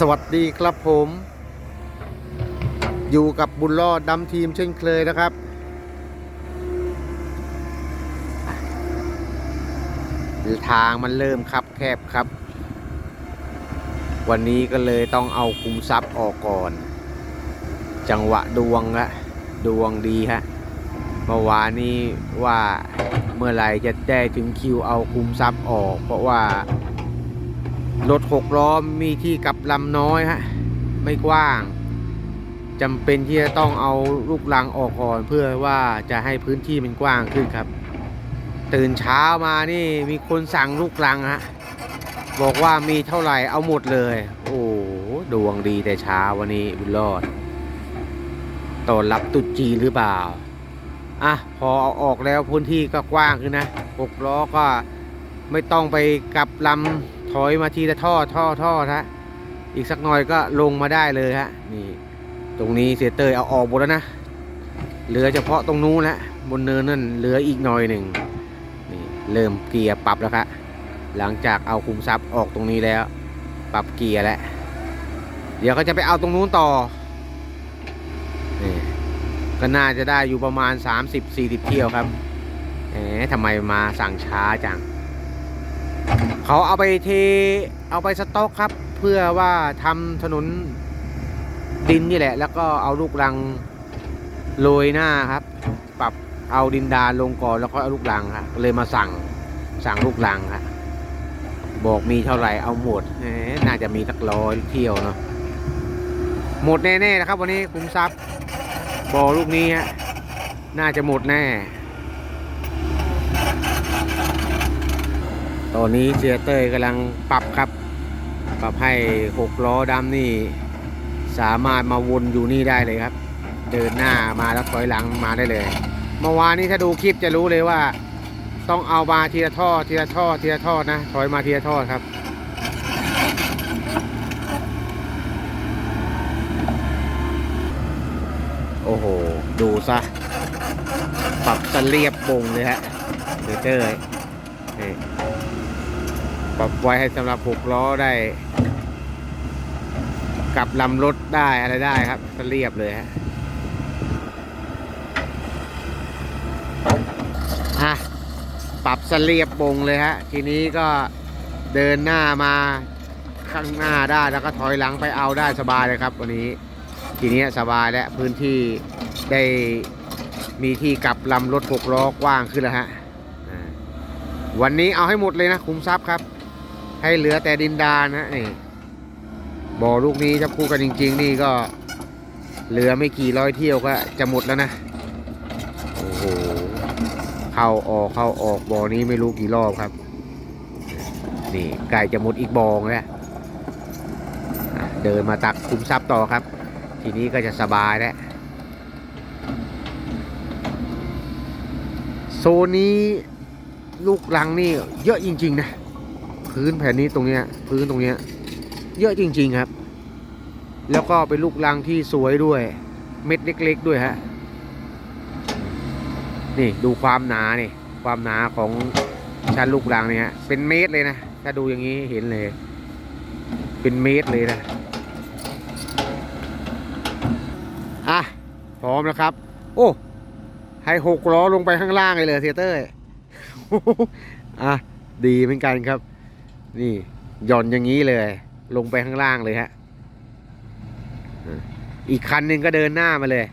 สวัสดีครับผม อยู่กับบุญรอดดำทีมเช่นเคยนะครับ ทางมันเริ่มคับแคบครับ วันนี้ก็เลยต้องเอาคุมทรัพย์ออกก่อน จังหวะดวงละดวงดีฮะเมื่อวานนี้ว่าเมื่อไหร่จะได้ถึงคิวเอาคุมทรัพย์ออก เพราะว่า รถหกล้อมีที่กลับลำน้อยฮะไม่กว้างจำเป็นที่จะต้องเอาลูกลังออกก่อน เพื่อว่าจะให้พื้นที่มันกว้างขึ้นครับ ตื่นเช้ามานี่มีคนสั่งลูกลังฮะบอกว่ามีเท่าไหร่เอาหมดเลย โอ้ดวงดีแต่เช้าวันนี้บุญรอดตอนรับตุจีหรือเปล่าอะพอเอาออกแล้วพื้นที่ก็กว้างขึ้นนะหกล้อก็ไม่ต้องไปกลับลำ อยมาทีละท่อท่อท่อฮะอีกสักหน่อยก็ลงมาได้เลยฮะนี่ตรงนี้เสียเตยเอาออกหมดแล้วนะเหลือเฉพาะตรงนู้นแหละบนเนินนั่นเหลืออีกหน่อยหนึ่งนี่เริ่มเกียร์ปรับแล้วครับหลังจากเอาคุมทรัพย์ออกตรงนี้แล้ว ปรับเกียร์แล้วเดี๋ยวก็จะไปเอาตรงนู้นต่อนี่ก็น่าจะได้อยู่ประมาณ 30-40 เที่ยวครับแหมทำไมมาสั่งช้าจัง เขาเอาไปเทเอาไปสต็อกครับ เพื่อว่าทำถนนดินนี่แหละ แล้วก็เอาลูกรังโรยหน้าครับ ปรับเอาดินดานลงก่อนแล้วก็เอาลูกรังครับเลยมาสั่งสั่งลูกรังครับบอกมีเท่าไหร่เอาหมดน่าจะมีสักร้อยเที่ยวเนาะหมดแน่ๆนะครับ วันนี้คุ้มทรัพย์บอลูกนี้ฮะน่าจะหมดแน่ ตอนนี้เสียเต้ยกำลังปรับครับ ปรับให้หกล้อดำนี่ สามารถมาวนอยู่นี่ได้เลยครับ เดินหน้ามาแล้วถอยหลังมาได้เลย เมื่อวานนี้ถ้าดูคลิปจะรู้เลยว่า ต้องเอามาทีละท่อทีละท่อทีละท่อนะ ถอยมาทีละท่อครับโอ้โห ดูซะ ปรับสเรียบบงเลยฮะเดี๋ยเจอนี่ ปรับไว้ให้สำหรับหกล้อได้กลับลำรถได้อะไรได้ครับเรียบเลยฮะอะปรับสเรียบบงเลยฮะ ทีนี้ก็เดินหน้ามาข้างหน้าได้แล้วก็ถอยหลังไปเอาได้สบายเลยครับ วันนี้ ทีนี้สบายแล้วพื้นที่ได้มีที่กลับลำรถหกล้อกว้างขึ้นแล้วฮะวันนี้เอาให้หมดเลยนะคุ้มทรัพย์ครับ ให้เหลือแต่ดินดานนะนี่บ่อลูกนี้ถ้าคู่กันจริง ๆ นี่ก็เหลือไม่กี่ร้อยเที่ยวก็จะหมดแล้วนะโอ้โหเข้าออกเข้าออกบ่อนี้ไม่รู้กี่รอบครับ นี่ไก่จะหมดอีกบ่อแล้วเดินมาตักคุ้มทรัพย์ต่อครับ ทีนี้ก็จะสบายแล้วโซนนี้ลูกรังนี่เยอะจริง ๆ นะ พื้นแผ่นนี้ตรงเนี้ยพื้นตรงเนี้ยเยอะจริง ๆครับ แล้วก็เป็นลูกรังที่สวยด้วย เม็ดเล็ก ๆ ด้วยฮะนี่ดูความหนานี่ความหนาของชั้นลูกรังเนี่ยเป็นเมตรเลยนะ ถ้าดูอย่างนี้เห็นเลย เป็นเมตรเลยนะอะพร้อมแล้วครับ โอ้ให้หกล้อลงไปข้างล่างเลยเลยเทเตอร์อะดีเหมือนกันครับ นี่หย่อนอย่างนี้เลย ลงไปข้างล่างเลยฮะอีกคันหนึ่งก็เดินหน้ามาเลย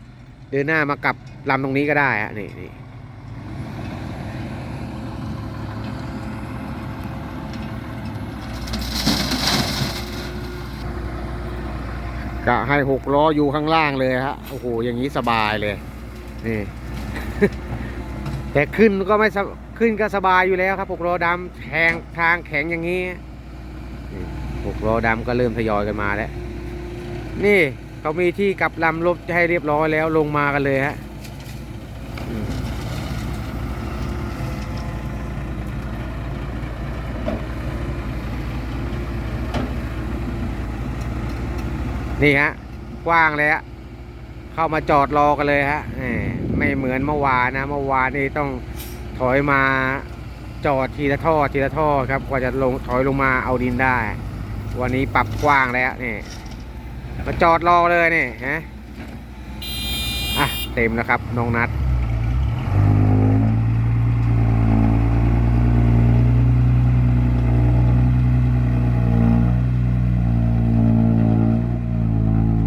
เดินหน้ามากับลำตรงนี้ก็ได้ฮะนี่นี่กะให้หกล้ออยู่ข้างล่างเลยฮะโอ้โหอย่างนี้สบายเลย นี่ แต่ขึ้นก็ไม่สบ ขึ้นก็สบายอยู่แล้วครับหกล้อดำแทงทางแข็งอย่างนี้หกล้อดำก็เริ่มทยอยกันมาแล้ว นี่เขามีที่กลับลำรถให้เรียบร้อยแล้วลงมากันเลยฮะนี่ฮะกว้างเลยฮะเข้ามาจอดรอกันเลยฮะไม่เหมือนเมื่อวานนะเมื่อวานนี่ต้อง ถอยมาจอดทีละท่อทีละท่อครับกว่าจะลงถอยลงมาเอาดินได้ วันนี้ปรับกว้างแล้วนี่มาจอดรอเลยนี่ฮะอะเต็มแล้วครับน้องนัด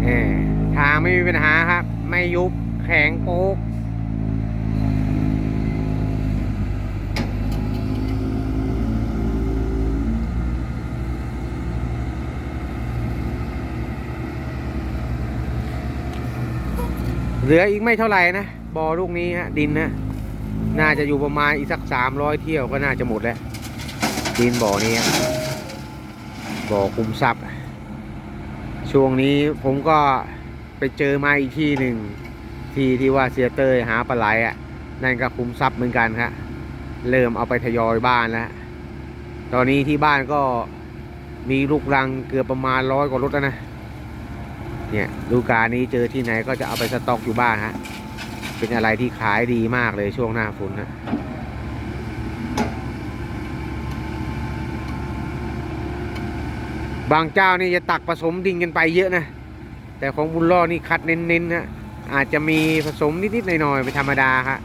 เออทางไม่มีปัญหาครับ ไม่ยุบแข็งโป๊ก เหลืออีกไม่เท่าไหร่นะบอลูกนี้ฮะดินนะน่าจะอยู่ประมาณอีกสักสามร้อยเที่ยวก็น่าจะหมดแล้ว ดินบ่อนี้บ่อคุมทรัพย์ ช่วงนี้ผมก็ไปเจอมาอีกที่หนึ่งที่ที่ว่าเสียเตยหาปลาไหลอะนั่นก็คุมทรัพย์เหมือนกันครับเริ่มเอาไปทยอยบ้านแล้วตอนนี้ที่บ้านก็มีลูกรังเกือบประมาณร้อยกว่ารถแล้วนะ เนี่ยลูกานี้เจอที่ไหนก็จะเอาไปสต็อกอยู่บ้านฮะ เป็นอะไรที่ขายดีมากเลยช่วงหน้าฝนนะบางเจ้านี่จะตักผสมดินกันไปเยอะนะ แต่ของบุญรอดนี่คัดเน้นๆนะอาจจะมีผสมนิดๆหน่อยๆเป็นธรรมดาครับ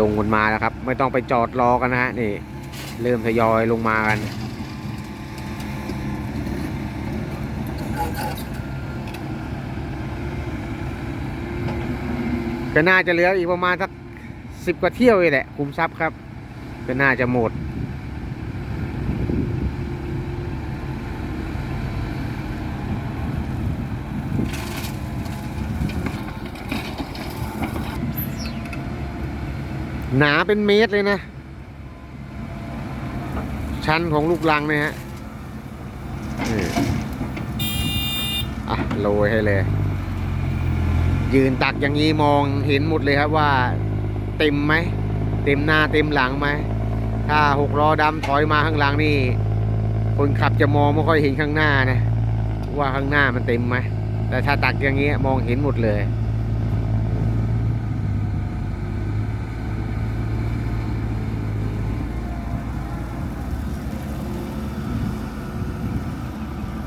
ลงกันมาแล้วครับ ไม่ต้องไปจอดรอกันนะฮะนี่ เริ่มทยอยลงมากัน ก็น่าจะเหลืออีกประมาณสักสิบกว่าเที่ยวเลยแหละคุมทรัพย์ครับ ก็น่าจะหมด หนาเป็นเมตรเลยนะ ชั้นของลูกลังเนี่ยฮะอะโรยให้เลย ยืนตักอย่างนี้มองเห็นหมดเลยครับว่า เต็มไหม เต็มหน้าเต็มหลังไหม ถ้าหกล้อดำถอยมาข้างหลังนี่ คนขับจะมองไม่ค่อยเห็นข้างหน้านะ ว่าข้างหน้ามันเต็มไหม แต่ถ้าตักอย่างนี้มองเห็นหมดเลย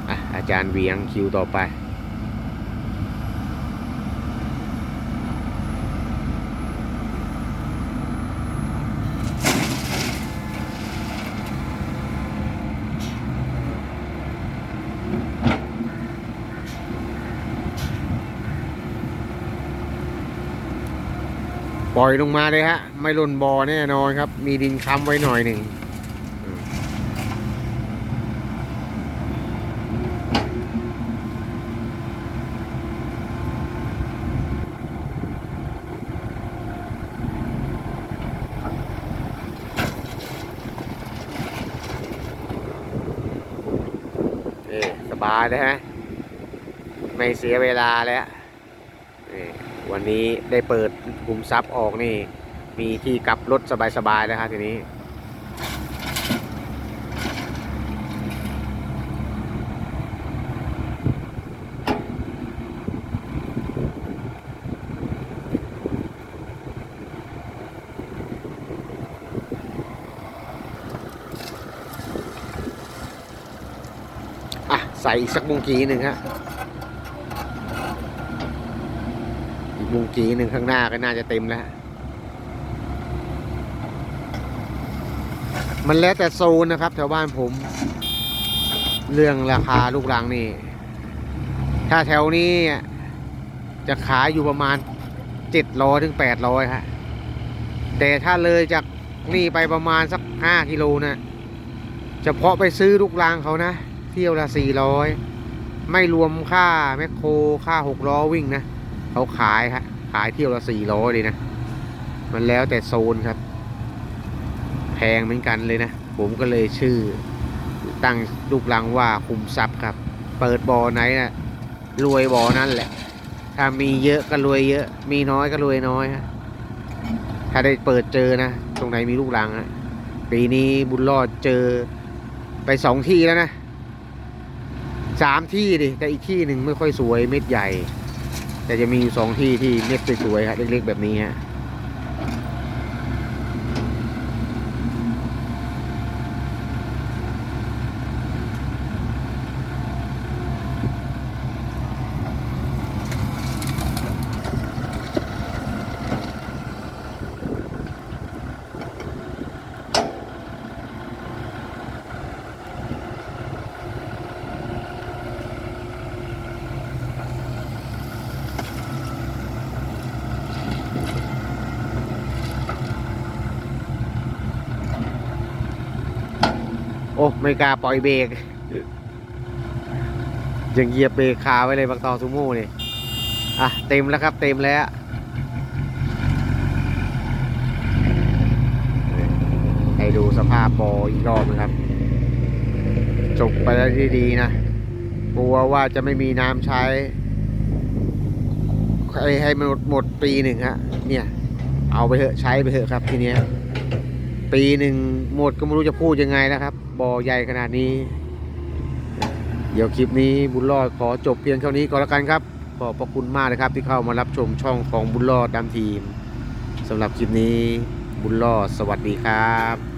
อะอา จารย์เวียงคิวต่อไป ปล่อยลงมาเลยฮะ ไม่ล่นบอแน่นอนครับ มีดินค้ำไว้หน่อยหนึ่งอืมเอ๊ส บายนะฮะไม่เสียเวลาแล้ววันนี้ได้เปิดคุมทรัพย์ออกนี่ มีที่กลับรถสบายๆนะครับทีนี้ อะ ใส่อีกสักมุงกีหนึ่งฮะอีกมุงกีหนึ่งข้างหน้าก็น่าจะเต็มแล้ว มันแล้วแต่โซนนะครับ แถวบ้านผม เรื่องราคาลูกรังนี่ ถ้าแถวนี้จะขายอยู่ประมาณเจ็ดร้อยถึงแปดร้อยฮะแต่ถ้าเลยจากนี่ไปประมาณสักห้ากิโลนะเฉพาะไปซื้อลูกรังเขานะ เที่ยวละสี่ร้อยไม่รวมค่าแมคโครค่าหกล้อวิ่งนะเขาขายครับขายเที่ยวละสี่ร้อยเลยนะ มันแล้วแต่โซนครับ แพงเหมือนกันเลยนะ ผมก็เลยชื่อ ตั้งลูกลังว่าคุมทรัพย์ครับ เปิดบ่อไหนนะ่ะรวยบ่อนั่นแหละ ถ้ามีเยอะก็รวยเยอะ มีน้อยก็รวยน้อยฮะถ้าได้เปิดเจอนะ ตรงไหนมีลูกลังนะปีนี้บุญรอดเจอไปสองที่แล้วนะ สามที่ดิแต่อีกที่หนึ่งไม่ค่อยสวยเม็ดใหญ่ แต่จะมีอยู่สองที่ที่เม็ดสวยๆครับเล็กๆแบบนี้ฮะ อ้ไม่กล้าปล่อยเบรกยังเหยียบเบรกคาไว้เลยบางตอซูโม่นี่อะเต็มแล้วครับ เต็มแล้วให้ดูสภาพบออีกรอบนะครับจบไปแล้วดีๆนะกลัวว่าจะไม่มีน้ำใช้ให้ให้มันหมดหมดปีหนึ่งฮะเนี่ย เอาไปเถอะใช้ไปเถอะครับทีเนี้ยปีหนึ่งหมดก็ไม่รู้จะพูดยังไงนะครับ บ่อใหญ่ขนาดนี้ เดี๋ยวคลิปนี้บุญรอดขอจบเพียงเท่านี้ก่อนแล้วกันครับ ขอบพระคุณมากนะครับที่เข้ามารับชมช่องของบุญรอดดำทีมสำหรับคลิปนี้บุญรอดสวัสดีครับ